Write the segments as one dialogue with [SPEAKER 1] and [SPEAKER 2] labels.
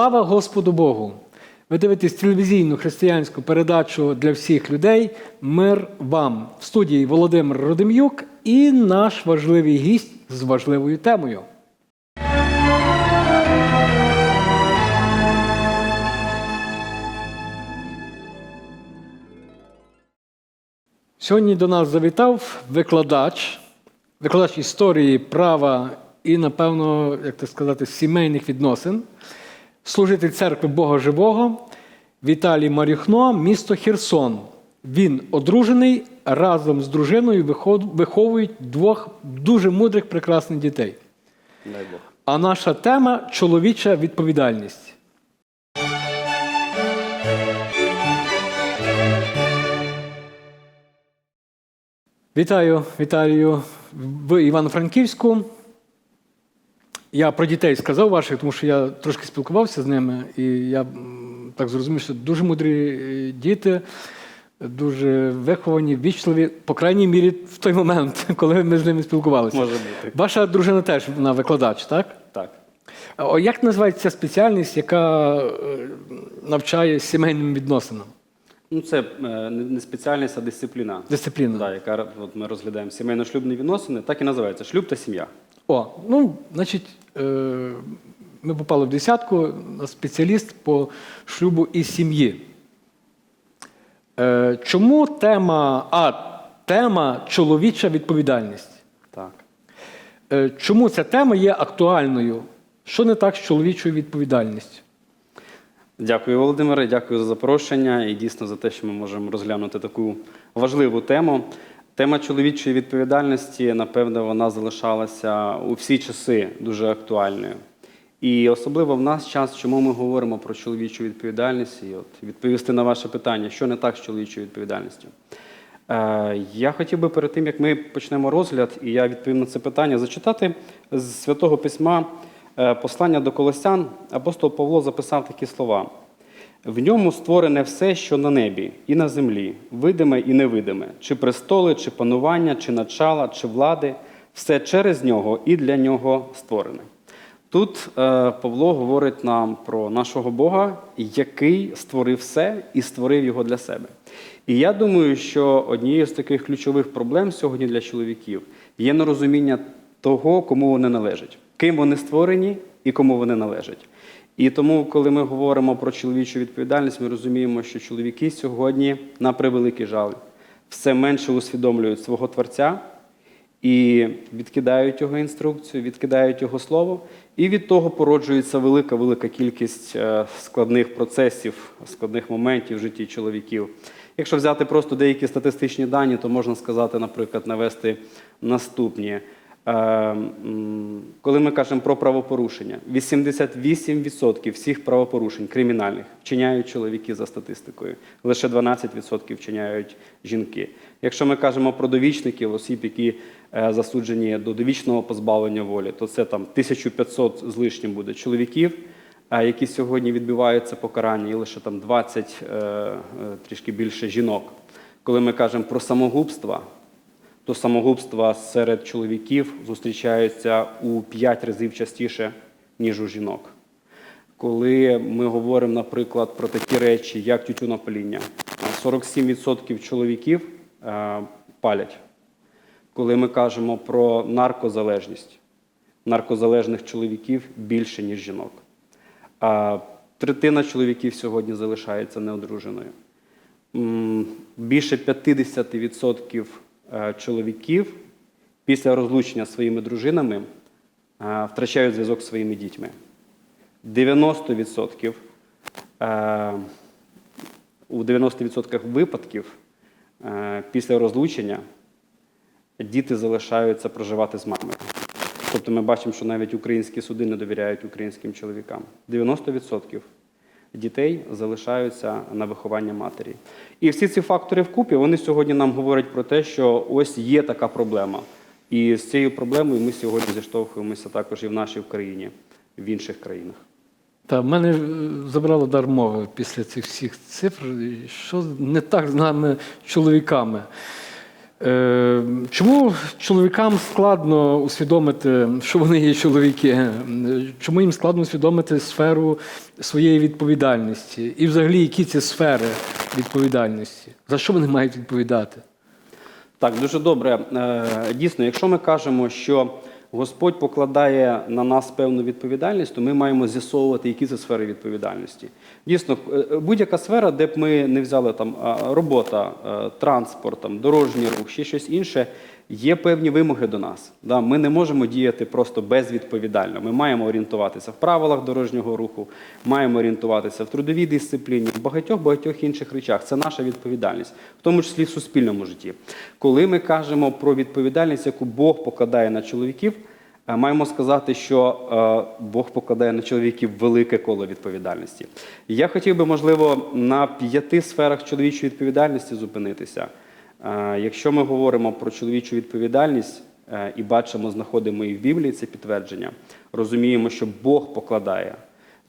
[SPEAKER 1] Слава Господу Богу! Ви дивитесь телевізійну християнську передачу для всіх людей Мир вам в студії Володимир Родим'юк і наш важливий гість з важливою темою. Сьогодні до нас завітав викладач, викладач історії права і, напевно, як так сказати, сімейних відносин, служитель церкви Бога Живого Віталій Марюхно, місто Херсон. Він одружений разом з дружиною виховують двох дуже мудрих, прекрасних дітей.
[SPEAKER 2] Дай Бог.
[SPEAKER 1] А наша тема чоловіча відповідальність. Вітаю, Віталію в Івано-Франківську. Я про дітей сказав ваших, тому що я трошки спілкувався з ними, і я так зрозумів, що дуже мудрі е, діти, дуже виховані, вічливі, по крайній мірі, в той момент, коли ми з ними спілкувалися.
[SPEAKER 2] Може бути.
[SPEAKER 1] Ваша дружина теж вона викладач, так?
[SPEAKER 2] Так.
[SPEAKER 1] А Як називається ця спеціальність, яка е, навчає сімейним відносинам?
[SPEAKER 2] Ну, це е, не не спеціальність, а дисципліна.
[SPEAKER 1] Дисципліна.
[SPEAKER 2] Да, яка от ми розглядаємо сімейно-шлюбні відносини, так і називається шлюб та сім'я.
[SPEAKER 1] О, ну, значить, е, ми попали в десятку спеціаліст по шлюбу і сім'ї. Е, чому тема, а тема чоловіча відповідальність?
[SPEAKER 2] Так.
[SPEAKER 1] Е, чому ця тема є актуальною? Що не так з чоловічою відповідальністю?
[SPEAKER 2] Дякую, Володимире, дякую за запрошення і дійсно за те, що ми можемо розглянути таку важливу тему. Тема чоловічої відповідальності, напевно, вона залишалася у всі часи дуже актуальною. І особливо в нас час, чому ми говоримо про чоловічу відповідальність, і от відповісти на ваше питання, що не так з чоловічою відповідальністю. Е, Я хотів би перед тим, як ми почнемо розгляд, і я відповім на це питання, зачитати з Святого Письма е, послання до Колосян. Апостол Павло записав такі слова. В ньому створене все, що на небі і на землі, видиме і невидиме, чи престоли, чи панування, чи начала, чи влади, все через нього і для нього створене. Тут е, Павло говорить нам про нашого Бога, який створив все і створив його для себе. І я думаю, що однією з таких ключових проблем сьогодні для чоловіків є нерозуміння того, кому вони належать, ким вони створені і кому вони належать. І тому, коли ми говоримо про чоловічу відповідальність, ми розуміємо, що чоловіки сьогодні, на превеликий жаль, все менше усвідомлюють свого Творця і відкидають його інструкцію, відкидають його слово, і від того породжується велика велика кількість е, складних процесів, складних моментів в житті чоловіків. Якщо взяти просто деякі статистичні дані, то можна сказати, наприклад, навести наступні. Е, Коли ми кажемо про правопорушення, 88% всіх правопорушень кримінальних вчиняють чоловіки за статистикою, лише 12% вчиняють жінки. Якщо ми кажемо про довічників, осіб, які е, засуджені до довічного позбавлення волі, то це там 1500 з лишнім буде чоловіків, які сьогодні відбивають це покарання, і лише там 20 е, е, трішки більше жінок. Коли ми кажемо про самогубства, то самогубства серед чоловіків зустрічаються у 5 разів частіше, ніж у жінок. Коли ми говоримо, наприклад, про такі речі, як тютюнопаління, 47% чоловіків е, палять. Коли ми кажемо про наркозалежність, наркозалежних чоловіків більше, ніж жінок. Третина чоловіків сьогодні залишається неодруженою. Більше 50% е, чоловіків після розлучення зі своїми дружинами е, втрачають зв'язок зі своїми дітьми. 90% е, у 90% випадків е, після розлучення діти залишаються проживати з мамою. Тобто ми бачимо, що навіть українські суди не довіряють українським чоловікам. 90% дітей залишаються на виховання матері. І всі ці фактори вкупі вони сьогодні нам говорять про те, що ось є така проблема. І з цією проблемою ми сьогодні зіштовхуємося також і в нашій країні, в інших країнах.
[SPEAKER 1] Та мене е, забрало дар мови після цих всіх цифр. Що не так з нами, чоловіками? Е, Чому чоловікам складно усвідомити, що вони є чоловіки? Е, Чому їм складно усвідомити сферу своєї відповідальності? І взагалі, які ці сфери відповідальності? За що вони мають відповідати?
[SPEAKER 2] Так, дуже добре. Е, Дійсно, якщо ми кажемо, що Господь покладає на нас певну відповідальність, то ми маємо з'ясовувати, які це сфери відповідальності. Дійсно, е, будь-яка сфера, де б ми не взяли там робота, е, транспорт, там, дорожній рух, ще щось інше, є певні вимоги до нас. Да? Ми не можемо діяти просто безвідповідально. Ми маємо орієнтуватися в правилах дорожнього руху, маємо орієнтуватися в трудовій дисципліні, в багатьох багатьох інших речах. Це наша відповідальність, в тому числі в суспільному житті. Коли ми кажемо про відповідальність, яку Бог покладає на чоловіків, е, маємо сказати, що е, Бог покладає на чоловіків велике коло відповідальності. Я хотів би, можливо, на п'яти сферах чоловічої відповідальності зупинитися. Якщо ми говоримо про чоловічу відповідальність е, і бачимо, знаходимо і в Біблії це підтвердження, розуміємо, що Бог покладає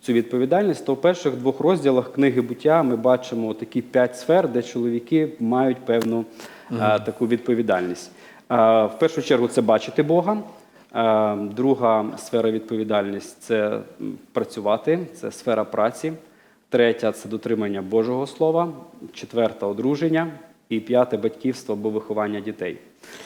[SPEAKER 2] цю відповідальність, то в перших двох розділах книги буття ми бачимо такі п'ять сфер, де чоловіки мають певну е, таку відповідальність. Е, В першу чергу це бачити Бога. Друга сфера відповідальність це працювати, це сфера праці. Третя це дотримання Божого Слова, четверта одруження і п'яте батьківство або виховання дітей.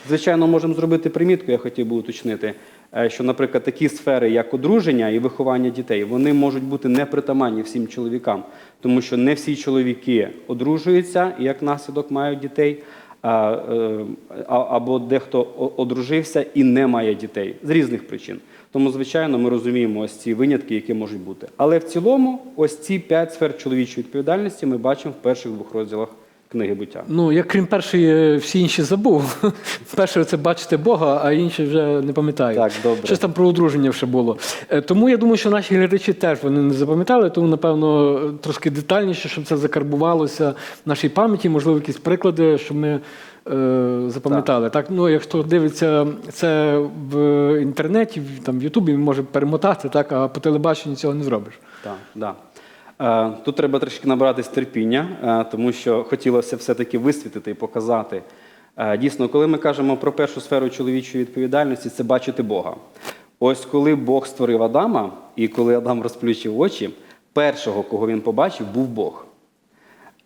[SPEAKER 2] Звичайно, можемо зробити примітку, я хотів би уточнити, е, що, наприклад, такі сфери, як одруження і виховання дітей, вони можуть бути непритаманні всім чоловікам, тому що не всі чоловіки одружуються і як наслідок мають дітей. е, Або дехто одружився і не має дітей з різних причин. Тому, звичайно, ми розуміємо ось ці винятки, які можуть бути. Але в цілому, ось ці п'ять сфер чоловічої відповідальності ми бачимо в перших двох розділах книги буття.
[SPEAKER 1] Ну, я крім першої, е, всі інші забув. Перше це бачити Бога, а інші вже не пам'ятаю.
[SPEAKER 2] Так, добре.
[SPEAKER 1] Щось там про одруження ще було. Е, Тому я думаю, що наші глядачі теж вони не запам'ятали, тому, напевно, трошки детальніше, щоб це закарбувалося в нашій пам'яті, можливо, якісь приклади, щоб ми е, запам'ятали. Так. ну, якщо дивиться це в інтернеті, там, в Ютубі, він може перемотати, так, а по телебаченню цього не зробиш.
[SPEAKER 2] Так, да. Е, Тут треба трішки набратись терпіння, е, тому що хотілося все-таки висвітити і показати. Е, Дійсно, коли ми кажемо про першу сферу чоловічої відповідальності, це бачити Бога. Ось коли Бог створив Адама, і коли Адам розплющив очі, першого, кого він побачив, був Бог.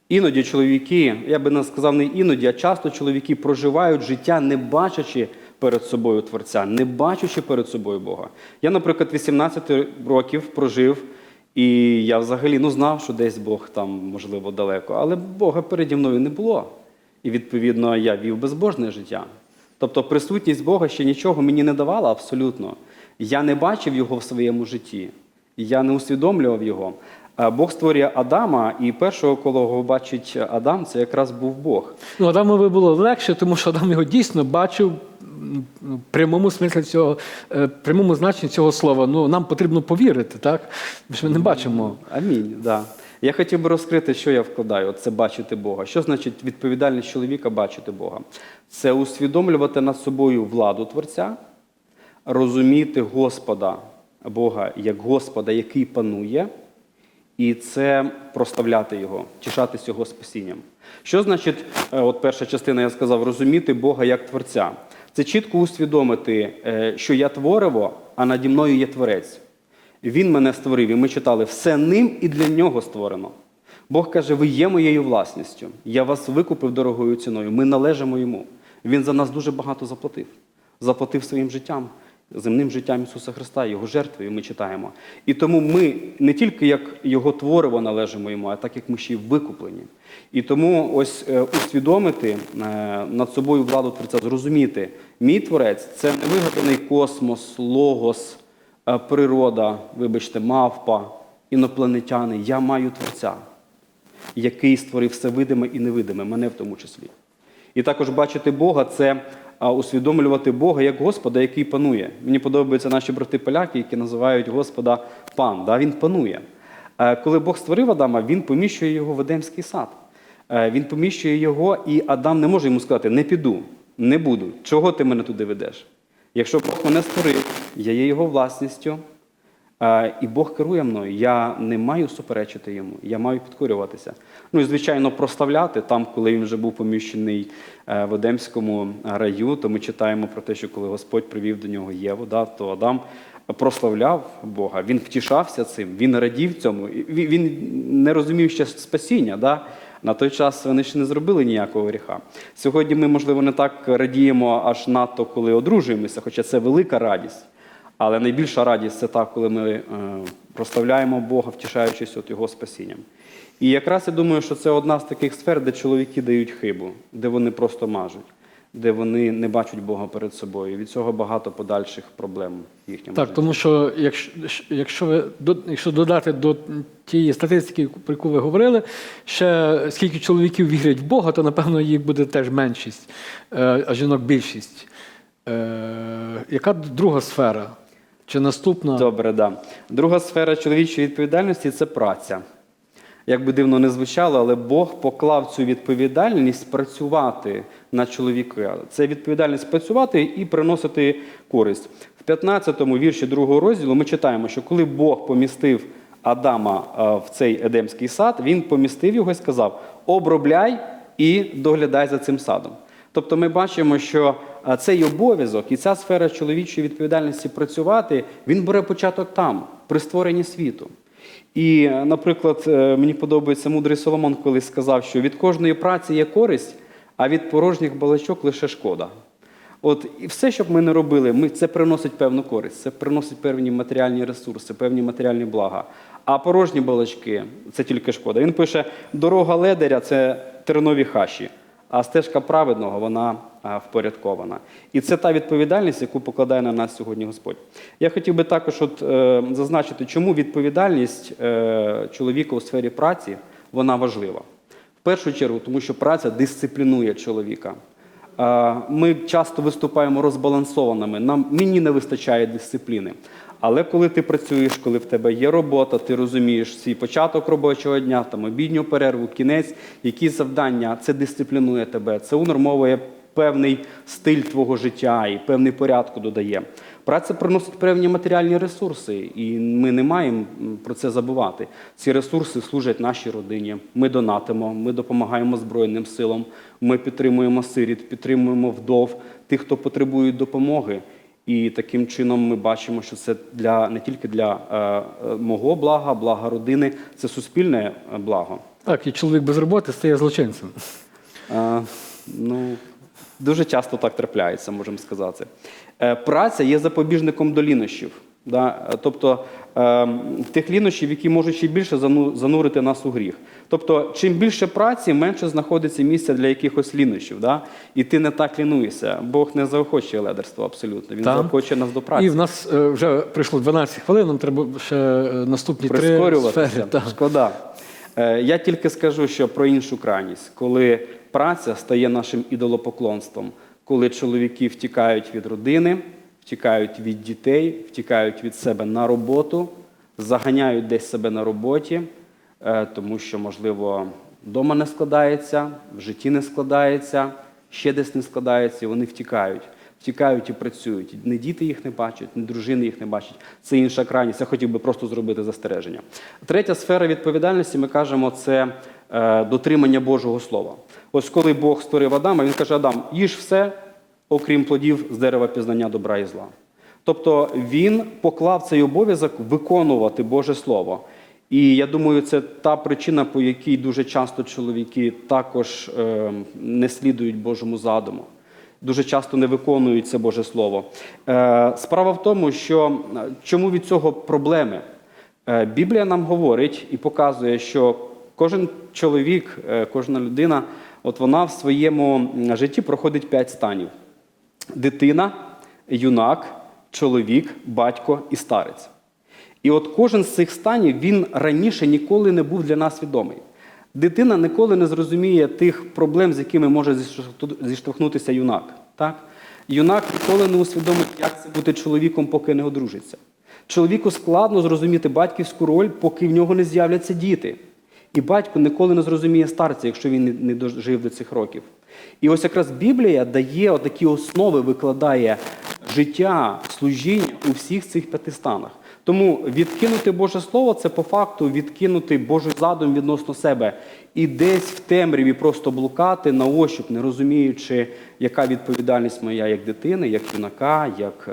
[SPEAKER 2] Іноді чоловіки, я би не сказав не іноді, а часто чоловіки проживають життя, не бачачи перед собою Творця, не бачачи перед собою Бога. Я, наприклад, 18 років прожив, і я взагалі ну, знав, що десь Бог там, можливо, далеко, але Бога переді мною не було. І відповідно я вів безбожне життя. Тобто присутність Бога ще нічого мені не давала абсолютно. Я не бачив його в своєму житті, я не усвідомлював його. Бог створює Адама, і першого, кого бачить Адам, це якраз був Бог.
[SPEAKER 1] Ну, Адамові було легше, тому що Адам його дійсно бачив прямому смислі цього, е, прямому значенні цього слова. Ну, нам потрібно повірити, так? Ми ж ми не бачимо.
[SPEAKER 2] Амінь. Да. Я хотів би розкрити, що я вкладаю. Це бачити Бога. Що значить відповідальність чоловіка бачити Бога? Це усвідомлювати над собою владу Творця, розуміти Господа Бога як Господа, який панує, і це проставляти Його, тішатись Його спасінням. Що значить, е, от перша частина, я сказав, розуміти Бога як Творця? Це чітко усвідомити, е, що я твориво, а наді мною є Творець. Він мене створив, і ми читали, все ним і для нього створено. Бог каже, ви є моєю власністю. Я вас викупив дорогою ціною. Ми належимо йому. Він за нас дуже багато заплатив. Заплатив своїм життям, земним життям Ісуса Христа, Його жертвою ми читаємо. І тому ми не тільки як Його твориво належимо йому, а так як ми ще й викуплені. І тому ось е, усвідомити е, над собою владу Творця, зрозуміти, мій творець це не вигаданий космос, логос, е, природа, вибачте, мавпа, інопланетяни. Я маю творця який створив все видиме і невидиме, мене в тому числі. І також бачити Бога це а, усвідомлювати Бога як Господа, який панує. Мені подобаються наші брати-поляки, які називають Господа пан. Да? Він панує. Е, Коли Бог створив Адама, він поміщує його в Едемський сад. Е, Він поміщує його, і Адам не може йому сказати: не піду, не буду. Чого ти мене туди ведеш? Якщо Бог мене створив, я є його власністю, І Бог керує мною. Я не маю суперечити йому, я маю підкорюватися. Ну і звичайно, прославляти там, коли він вже був поміщений е, в Едемському раю, то ми читаємо про те, що коли Господь привів до нього Єву, да, то Адам прославляв Бога, він втішався цим, він радів цьому. Він не розумів ще спасіння. Да? На той час вони ще не зробили ніякого гріха. Сьогодні ми, можливо, не так радіємо аж надто, коли одружуємося, хоча це велика радість. Але найбільша радість це та, коли ми е, прославляємо Бога, втішаючись от Його спасінням. І якраз я думаю, що це одна з таких сфер, де чоловіки дають хибу, де вони просто мажуть, де вони не бачать Бога перед собою. Від цього багато подальших проблем їхньому
[SPEAKER 1] Так,
[SPEAKER 2] житті.
[SPEAKER 1] тому що якщо, якщо, ви, якщо додати до тієї статистики, про яку ви говорили, ще скільки чоловіків вірять в Бога, то напевно їх буде теж меншість, е, а жінок більшість. Е, Яка друга сфера? Чи наступна?
[SPEAKER 2] Добре, да. Друга сфера чоловічої відповідальності це праця. Як би дивно не звучало, але Бог поклав цю відповідальність працювати на чоловіка. Це відповідальність працювати і приносити користь. В 15-му вірші другого розділу ми читаємо, що коли Бог помістив Адама в цей Едемський сад, він помістив його і сказав: обробляй і доглядай за цим садом. Тобто ми бачимо, що е, цей обов'язок і ця сфера чоловічої відповідальності працювати, він бере початок там, при створенні світу. І, е, наприклад, е, мені подобається мудрий Соломон, коли сказав, що від кожної праці є користь, а від порожніх балачок лише шкода. От і все, що б ми не робили, ми, це приносить певну користь, це приносить певні матеріальні ресурси, певні матеріальні блага. А порожні балачки це тільки шкода. Він пише: дорога ледаря це тернові хаші, а стежка праведного вона впорядкована. І це та відповідальність, яку покладає на нас сьогодні Господь. Я хотів би також от, е, зазначити, чому відповідальність е, чоловіка у сфері праці вона важлива. В першу чергу, тому що праця дисциплінує чоловіка. Ми часто виступаємо розбалансованими. Нам мені не вистачає дисципліни. Але коли ти працюєш, коли в тебе є робота, ти розумієш свій початок робочого дня, там обідню перерву, кінець, які завдання, це дисциплінує тебе, це унормовує певний стиль твого життя і певний порядку додає. Праця приносить певні матеріальні ресурси, і ми не маємо про це забувати. Ці ресурси служать нашій родині. Ми донатимо, ми допомагаємо Збройним силам, ми підтримуємо сиріт, підтримуємо вдов, тих, хто потребує допомоги. І таким чином ми бачимо, що це для не тільки для е, е, мого блага, блага родини, це суспільне е, благо.
[SPEAKER 1] Так, і чоловік без роботи стає злочинцем.
[SPEAKER 2] Е, ну, дуже часто так трапляється, можемо сказати. Е, праця є запобіжником до лінощів. Да? Е, Тобто е, тих лінощів, які можуть ще більше занурити нас у гріх. Тобто, чим більше праці, менше знаходиться місця для якихось лінощів. Да? І ти не так лінуєшся. Бог не заохочує ледерство абсолютно. Він
[SPEAKER 1] Так.
[SPEAKER 2] заохочує нас до праці.
[SPEAKER 1] І в нас вже прийшло 12 хвилин, нам треба ще наступні три сфери.
[SPEAKER 2] Шкода. Е, Я тільки скажу, що про іншу крайність, коли праця стає нашим ідолопоклонством, коли чоловіки втікають від родини, втікають від дітей, втікають від себе на роботу, заганяють десь себе на роботі, е, тому що, можливо, вдома не складається, в житті не складається, ще десь не складається, і вони втікають. Втікають і працюють. Ні діти їх не бачать, ні дружини їх не бачать. Це інша крайність. Я хотів би просто зробити застереження. Третя сфера відповідальності, ми кажемо, це е, дотримання Божого Слова. Ось коли Бог створив Адама, він каже: Адам, їж все, окрім плодів з дерева пізнання добра і зла. Тобто він поклав цей обов'язок виконувати Боже Слово. І я думаю, це та причина, по якій дуже часто чоловіки також е, не слідують Божому задуму дуже часто не виконують це Боже Слово. Е, Справа в тому, що е, чому від цього проблеми? Е, Біблія нам говорить і показує, що кожен чоловік, кожна людина, от вона в своєму житті проходить п'ять станів: дитина, юнак, чоловік, батько і старець. І от кожен з цих станів він раніше ніколи не був для нас відомий. Дитина ніколи не зрозуміє тих проблем, з якими може зіштовхнутися юнак. Так? Юнак ніколи не усвідомить, як це бути чоловіком, поки не одружиться. Чоловіку складно зрозуміти батьківську роль, поки в нього не з'являться діти. І батько ніколи не зрозуміє старця, якщо він не- дожив до цих років. І ось якраз Біблія дає такі основи, викладає життя, служіння у всіх цих п'яти станах. Тому відкинути Боже Слово це по факту відкинути Божий задум відносно себе і десь в темряві просто блукати на ощуп, не розуміючи, яка відповідальність моя як дитини, як юнака, як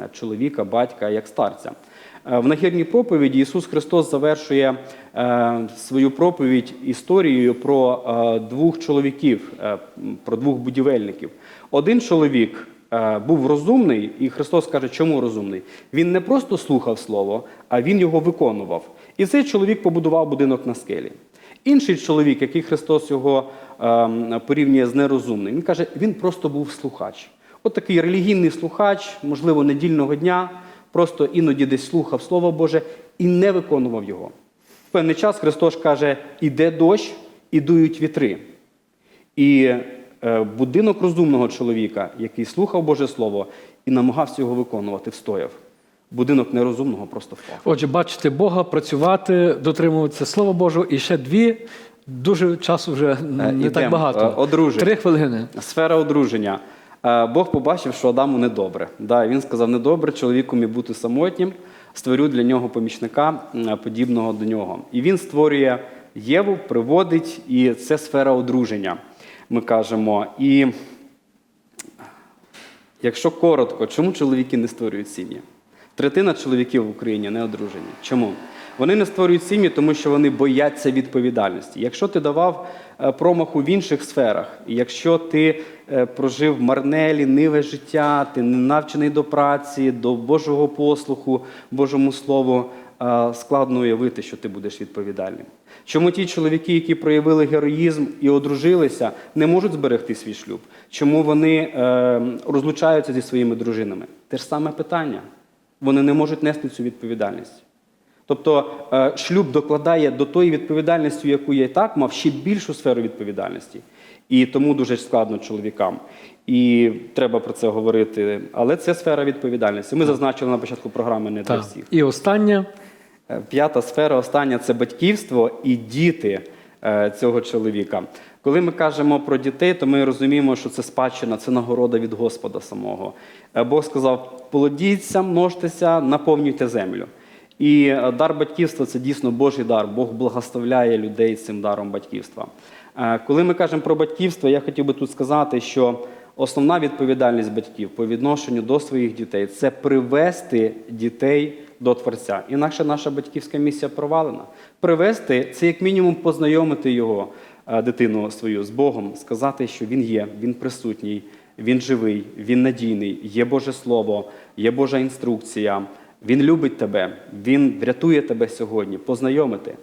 [SPEAKER 2] е, чоловіка, батька, як старця. Е, В нагірній проповіді Ісус Христос завершує е, свою проповідь історією про двох чоловіків, про двох будівельників. Один чоловік був розумний, і Христос каже, чому розумний? Він не просто слухав Слово, а він його виконував. І цей чоловік побудував будинок на скелі. Інший чоловік, який Христос його ем, порівнює з нерозумним, він каже, він просто був слухач. От такий релігійний слухач, можливо, недільного дня, просто іноді десь слухав Слово Боже і не виконував його. В певний час Христос каже: іде дощ, і дують вітри. І е, будинок розумного чоловіка, який слухав Боже Слово і намагався його виконувати, встояв. Будинок нерозумного просто впав.
[SPEAKER 1] Отже, бачити Бога, працювати, дотримуватися Слова Божого і ще дві. Дуже часу вже не
[SPEAKER 2] Е,
[SPEAKER 1] так багато.
[SPEAKER 2] Е, одруження.
[SPEAKER 1] Три хвилини.
[SPEAKER 2] Сфера одруження. Е, Бог побачив, що Адаму недобре. Да, він сказав: недобре чоловікові бути самотнім, створю для нього помічника, подібного до нього. І він створює Єву, приводить, і це сфера одруження, ми кажемо. І якщо коротко, чому чоловіки не створюють сім'ї? Третина чоловіків в Україні не одружені. Чому? Вони не створюють сім'ї, тому що вони бояться відповідальності. Якщо ти давав е, промаху в інших сферах, якщо ти е, прожив марне, ліниве життя, ти не навчений до праці, до Божого послуху, Божому Слову, складно уявити, що ти будеш відповідальним. Чому ті чоловіки, які проявили героїзм і одружилися, не можуть зберегти свій шлюб? Чому вони е, розлучаються зі своїми дружинами? Те ж саме питання. Вони не можуть нести цю відповідальність. Тобто е, шлюб докладає до тої відповідальності, яку я і так мав, ще більшу сферу відповідальності. І тому дуже складно чоловікам. І треба про це говорити. Але це сфера відповідальності. Ми зазначили на початку програми не для всіх.
[SPEAKER 1] І останнє.
[SPEAKER 2] Е, П'ята сфера, остання це батьківство і діти е, цього чоловіка. Коли ми кажемо про дітей, то ми розуміємо, що це спадщина, це нагорода від Господа самого. Е, Бог сказав: плодіться, множтеся, наповнюйте землю. І дар батьківства це дійсно Божий дар. Бог благословляє людей цим даром батьківства. Коли ми кажемо про батьківство, я хотів би тут сказати, що основна відповідальність батьків по відношенню до своїх дітей це привести дітей до Творця. Інакше наша батьківська місія провалена. Привести це як мінімум познайомити його, е, дитину свою з Богом, сказати, що він є, він присутній, він живий, він надійний, є Боже Слово, є Божа інструкція. Він любить тебе, він врятує тебе сьогодні, познайомити.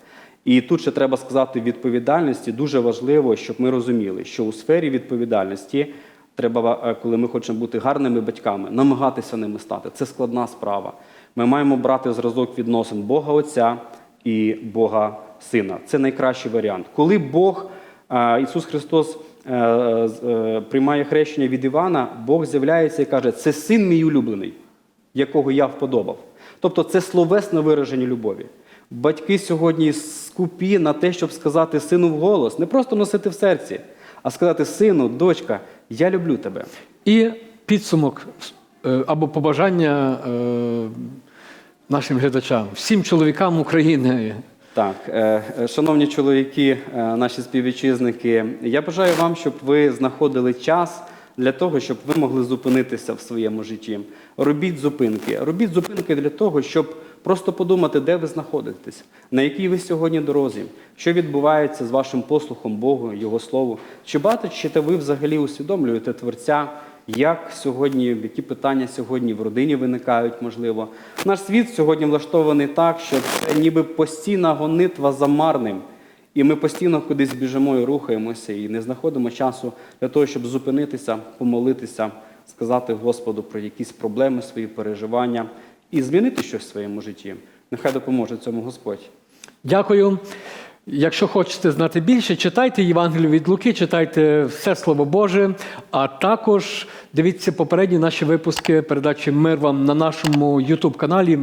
[SPEAKER 2] І тут ще треба сказати відповідальності. Дуже важливо, щоб ми розуміли, що у сфері відповідальності треба, е, коли ми хочемо бути гарними батьками, намагатися ними стати. Це складна справа. Ми маємо брати зразок відносин Бога Отця і Бога Сина. Це найкращий варіант. Коли Бог, е, Ісус Христос е, е, приймає хрещення від Івана, Бог з'являється і каже: це син мій улюблений якого я вподобав. Тобто це словесне вираження любові. Батьки сьогодні скупі на те, щоб сказати сину вголос, не просто носити в серці, а сказати сину, дочка, я люблю тебе.
[SPEAKER 1] І підсумок або побажання е, нашим глядачам, всім чоловікам України.
[SPEAKER 2] Так, е, е, шановні чоловіки, е, наші співвітчизники, я бажаю вам, щоб ви знаходили час для того, щоб ви могли зупинитися в своєму житті. Робіть зупинки. Робіть зупинки для того, щоб просто подумати, де ви знаходитесь, на якій ви сьогодні дорозі, що відбувається з вашим послухом Богу, Його Слову. Чи бачите ви взагалі усвідомлюєте Творця? Як сьогодні, які питання сьогодні в родині виникають, можливо. Наш світ сьогодні влаштований так, що це ніби постійна гонитва за марним. І ми постійно кудись біжимо і рухаємося, і не знаходимо часу для того, щоб зупинитися, помолитися, сказати Господу про якісь проблеми, свої переживання і змінити щось в своєму житті. Нехай допоможе цьому Господь.
[SPEAKER 1] Дякую. Якщо хочете знати більше, читайте Євангелію від Луки, читайте все Слово Боже, а також дивіться попередні наші випуски передачі Мир вам на нашому Ютуб-каналі,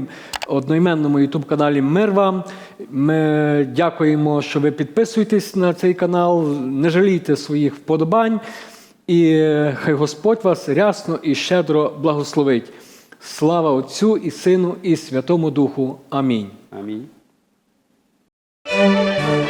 [SPEAKER 1] одноіменному Ютуб-каналі Мир вам. Ми дякуємо, що ви підписуєтесь на цей канал, не жалійте своїх вподобань, і хай Господь вас рясно і щедро благословить. Слава Отцю і Сину і Святому Духу. Амінь.
[SPEAKER 2] Амінь. Thank you.